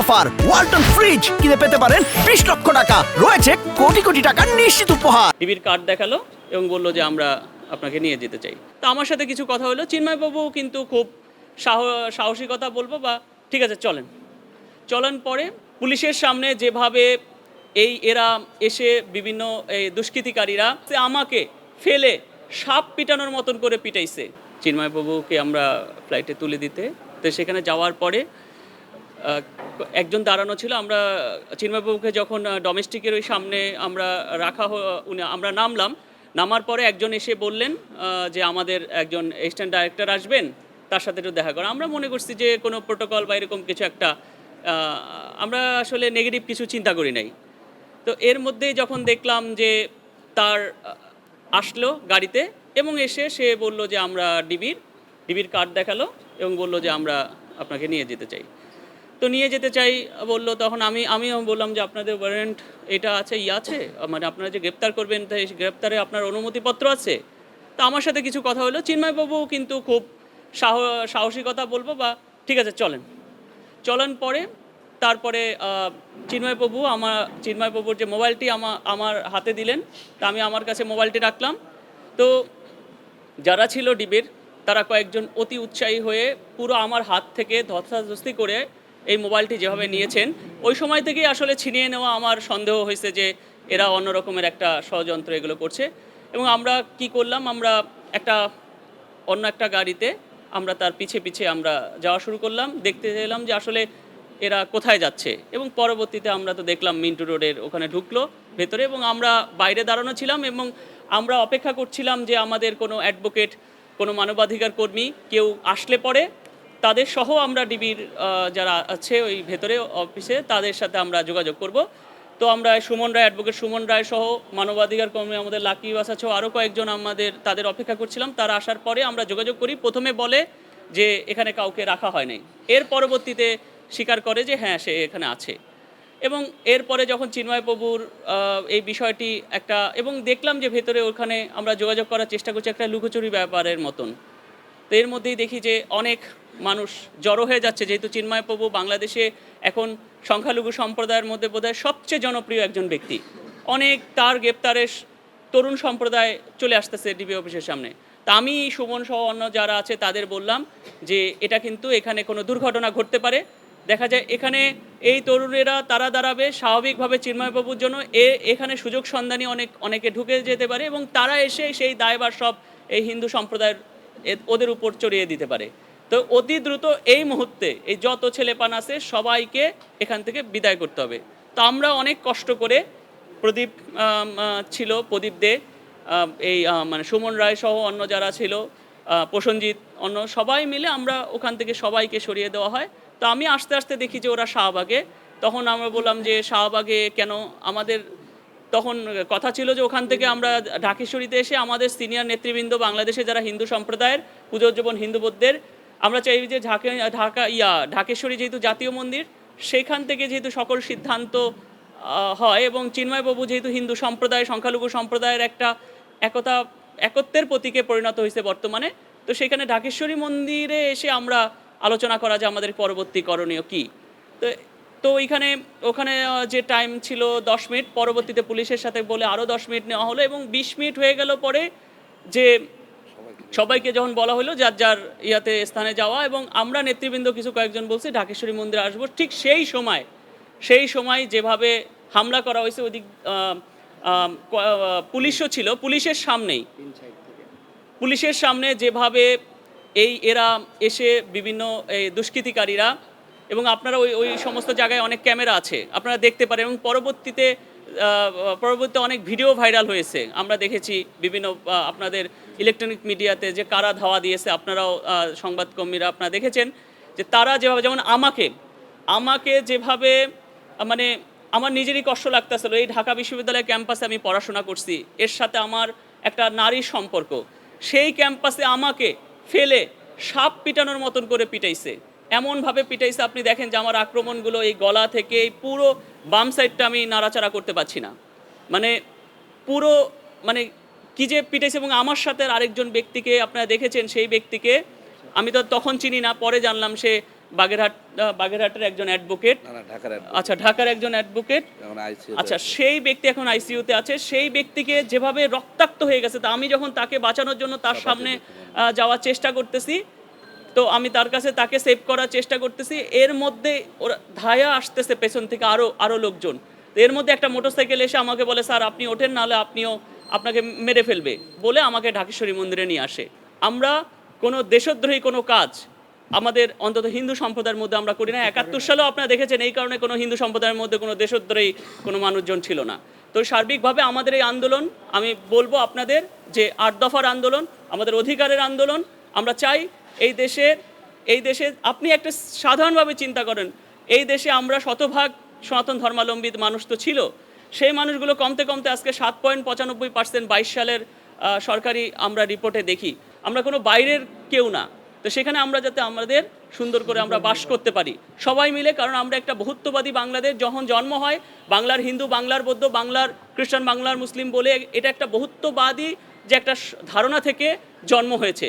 Offer. Walton fridge কিনে পেতে পারেন বিশ লক্ষ টাকা। রয়েছে কোটি কোটি টাকার নিশ্চিত উপহার। টিভির কার্ড দেখাল এবং বলল যে আমরা আপনাকে নিয়ে যেতে চাই। তো আমার সাথে কিছু কথা হলো। চিন্ময়বাবু কিন্তু খুব সাহ- সাহসিকতা বলব বা ঠিক আছে, চলেন। চলেন পরে পুলিশের সামনে যেভাবে এই এরা এসে বিভিন্ন এই দুষ্কৃতিকারীরা আমাকে ফেলে সাপ পিটানোর মতন করে পিটাইছে। চিন্ময়বাবুকে আমরা ফ্লাইটে তুলে দিতে। তো সেখানে যাওয়ার পরে একজন দাঁড়ানো ছিল, আমরা চিন্ময়বাবুকে যখন ডোমেস্টিকের ওই সামনে আমরা রাখা উনি, আমরা নামলাম, নামার পরে একজন এসে বললেন যে আমাদের একজন অ্যাসিস্ট্যান্ট ডাইরেক্টর আসবেন, তার সাথে একটু দেখা করা। আমরা মনে করছি যে কোনো প্রোটোকল বা এরকম কিছু একটা আমরা আসলে নেগেটিভ কিছু চিন্তা করি নাই। তো এর মধ্যেই যখন দেখলাম যে তার আসলো গাড়িতে এবং এসে সে বলল যে আমরা ডিবির ডিবির কার্ড দেখাল এবং বলল যে আমরা আপনাকে নিয়ে যেতে চাই। তো নিয়ে যেতে চাই, বলল, তখন আমি, আমিও বললাম যে আপনাদের ওয়ারেন্ট এটা আছে, ই আছে মানে আপনারা যে গ্রেপ্তার করবেন তাই গ্রেপ্তারে আপনার অনুমতিপত্র আছে। তো আমার সাথে কিছু কথা হলো, চিন্ময়বাবু কিন্তু খুব সাহ, সাহসিকতা বলব বা ঠিক আছে, চলেন। চলেন পরে, তারপরে চিন্ময়বাবু আমার, চিন্ময়বাবুর যে মোবাইলটি আমার আমার হাতে দিলেন, তা আমি আমার কাছে মোবাইলটি রাখলাম। তো যারা ছিল ডিবের, তারা কয়েকজন অতি উৎসাহী হয়ে পুরো আমার হাত থেকে ধস্তাধস্তি করে এই মোবাইলটি যেভাবে নিয়েছেন, ওই সময় থেকেই আসলে ছিনিয়ে নেওয়া আমার সন্দেহ হয়েছে যে এরা অন্য রকমের একটা ষড়যন্ত্র এগুলো করছে। এবং আমরা কি করলাম, আমরা একটা, অন্য একটা গাড়িতে আমরা তার পিছে পিছে আমরা যাওয়া শুরু করলাম। দেখতে এলাম যে আসলে এরা কোথায় যাচ্ছে এবং পরবর্তীতে আমরা তো দেখলাম মিন্টু রোডের ওখানে ঢুকলো ভেতরে এবং আমরা বাইরে দাঁড়ানো ছিলাম এবং আমরা অপেক্ষা করছিলাম যে আমাদের কোনো অ্যাডভোকেট, কোনো মানবাধিকার কর্মী কেউ আসলে পরে তাদের সহ আমরা ডিবির যারা আছে ওই ভেতরে অফিসে, তাদের সাথে আমরা যোগাযোগ করব। তো আমরা সুমন রায়, অ্যাডভোকেট সুমন রায় সহ মানবাধিকার কর্মী আমাদের লাকি বাসা সহ আরও কয়েকজন আমাদের, তাদের অপেক্ষা করছিলাম। তারা আসার পরে আমরা যোগাযোগ করি। প্রথমে বলে যে এখানে কাউকে রাখা হয় নাই। এর পরবর্তীতে স্বীকার করে যে হ্যাঁ সে এখানে আছে। এবং এরপরে যখন চিন্ময় প্রভুর এই বিষয়টি একটা, এবং দেখলাম যে ভেতরে ওখানে আমরা যোগাযোগ করার চেষ্টা করছি একটা লুকোচুরি ব্যাপারের মতন। তো এর মধ্যেই দেখি যে অনেক মানুষ জড়ো হয়ে যাচ্ছে। যেহেতু চিন্ময় প্রভু বাংলাদেশে এখন সংখ্যালঘু সম্প্রদায়ের মধ্যে বোধহয় সবচেয়ে জনপ্রিয় একজন ব্যক্তি। অনেক তার গ্রেপ্তারে স- তরুণ সম্প্রদায় চলে আসতেছে ডিবি অফিসের সামনে। তা আমি, সুমন সহ অন্য যারা আছে তাদের বললাম যে এটা কিন্তু এখানে কোনো দুর্ঘটনা ঘটতে পারে। দেখা যায় এখানে এই তরুণেরা তারা দাঁড়াবে স্বাভাবিকভাবে চিন্ময়বাবুর জন্য। এ, এখানে সুযোগ সন্ধানী অনেক, অনেকে ঢুকে যেতে পারে এবং তারা এসে সেই দায়ভার সব এই হিন্দু সম্প্রদায়ের ওদের উপর চড়িয়ে দিতে পারে। তো অতি দ্রুত এই মুহূর্তে এই যত ছেলেপান আছে সবাইকে এখান থেকে বিদায় করতে হবে। তো আমরা অনেক কষ্ট করে প্রদীপ ছিল প্রদীপ দে এই মানে সুমন রায় সহ অন্য যারা ছিল আহ, প্রসেনজিৎ অন্য সবাই মিলে আমরা ওখান থেকে সবাইকে সরিয়ে দেওয়া হয়। তো আমি আস্তে আস্তে দেখি যে ওরা শাহবাগে। তখন আমরা বললাম যে শাহবাগে কেন আমাদের তখন কথা ছিল যে ওখান থেকে আমরা ঢাকেশ্বরীতে এসে আমাদের সিনিয়র নেতৃবৃন্দ বাংলাদেশে যারা হিন্দু সম্প্রদায়ের পুজোজ্জীবন হিন্দু বৌদ্ধের আমরা চাই যে ঢাকা ঢাকা, ইয়া, ঢাকেশ্বরী যেহেতু জাতীয় মন্দির, সেখান থেকে যেহেতু সকল সিদ্ধান্ত হয় এবং চিন্ময়বাবু যেহেতু হিন্দু সম্প্রদায়, সংখ্যালঘু সম্প্রদায়ের একটা একতা, একত্বের প্রতীকে পরিণত হয়েছে বর্তমানে, তো সেখানে ঢাকেশ্বরী মন্দিরে এসে আমরা আলোচনা করা যে আমাদের পরবর্তী করণীয় কী। তো তো ওইখানে, ওখানে যে টাইম ছিল দশ মিনিট, পরবর্তীতে পুলিশের সাথে বলে আরও দশ মিনিট নেওয়া হলো এবং বিশ মিনিট হয়ে গেল পরে যে সবাইকে যখন বলা হলো যার যার ইয়াতে স্থানে যাওয়া এবং আমরা নেতৃবৃন্দ কিছু কয়েকজন বলছি, ঢাকেশ্বরী মন্দিরে আসব, ঠিক সেই সময় সেই সময় যেভাবে হামলা করা হয়েছে, ওদিক পুলিশও ছিল, পুলিশের সামনেই। পুলিশের সামনে যেভাবে এই এরা এসে বিভিন্ন এই দুষ্কৃতিকারীরা এবং আপনারা ওই ওই সমস্ত জায়গায় অনেক ক্যামেরা আছে, আপনারা দেখতে পারেন এবং পরবর্তীতে আহ, পরবর্তীতে অনেক ভিডিও ভাইরাল হয়েছে। আমরা দেখেছি বিভিন্ন আপনাদের ইলেকট্রনিক মিডিয়াতে যে কারা ধাওয়া দিয়েছে আপনারাও সংবাদকর্মীরা আপনারা দেখেছেন যে তারা যেভাবে যেমন আমাকে আমাকে যেভাবে মানে আমার নিজেরই কষ্ট লাগতেছিল। এই ঢাকা বিশ্ববিদ্যালয় ক্যাম্পাসে আমি পড়াশোনা করছি। এর সাথে আমার একটা নারীর সম্পর্ক। সেই ক্যাম্পাসে আমাকে ফেলে সাপ পিটানোর মতন করে পিটাইছে। এমনভাবে পিটাইছে আপনি দেখেন যে আমার আক্রমণগুলো এই গলা থেকে এই পুরো বাম সাইডটা আমি নাড়াচাড়া করতে পারছি না। মানে পুরো মানে কি যে পিটাইছে এবং আমার সাথে আরেকজন ব্যক্তিকে আপনারা দেখেছেন সেই ব্যক্তিকে আমি তো তখন চিনি না পরে জানলাম সে বাগেরহাট বাগেরহাটের একজন অ্যাডভোকেট আচ্ছা ঢাকার একজন অ্যাডভোকেট আচ্ছা সেই ব্যক্তি এখন আইসিইউতে আছে সেই ব্যক্তিকে যেভাবে রক্তাক্ত হয়ে গেছে তা আমি যখন তাকে বাঁচানোর জন্য তার সামনে যাওয়ার চেষ্টা করতেছি তো আমি তার কাছে তাকে সেভ করার চেষ্টা করতেছি। এর মধ্যে ওরা ধায়া আসতেছে পেছন থেকে আরও আরও লোকজন। তো এর মধ্যে একটা মোটরসাইকেল এসে আমাকে বলে, স্যার, আপনি ওঠেন, নাহলে আপনিও আপনাকে মেরে ফেলবে। বলে আমাকে ঢাকেশ্বরী মন্দিরে নিয়ে আসে। আমরা কোনো দেশদ্রোহী কোনো কাজ আমাদের অন্তত হিন্দু সম্প্রদায়ের মধ্যে আমরা করি না। একাত্তর সালেও আপনারা দেখেছেন এই কারণে কোনো হিন্দু সম্প্রদায়ের মধ্যে কোনো দেশদ্রোহী কোনো মানুষজন ছিল না। তো সার্বিকভাবে আমাদের এই আন্দোলন, আমি বলব আপনাদের যে আট দফার আন্দোলন, আমাদের অধিকারের আন্দোলন, আমরা চাই এই দেশের এই দেশে আপনি একটা সাধারণভাবে চিন্তা করেন, এই দেশে আমরা শতভাগ সনাতন ধর্মাবলম্বী মানুষ তো ছিল। সেই মানুষগুলো কমতে কমতে আজকে সাত পয়েন্ট পঁচানব্বই পার্সেন্ট বাইশ সালের সরকারি আমরা রিপোর্টে দেখি। আমরা কোনো বাইরের কেউ না। তো সেখানে আমরা যাতে আমাদের সুন্দর করে আমরা বাস করতে পারি। সবাই মিলে, কারণ আমরা একটা বহুত্ববাদী বাংলাদেশ, যখন জন্ম হয়, বাংলার হিন্দু, বাংলার বৌদ্ধ, বাংলার খ্রিস্টান, বাংলার মুসলিম বলে এটা একটা বহুত্ববাদী যে একটা ধারণা থেকে জন্ম হয়েছে।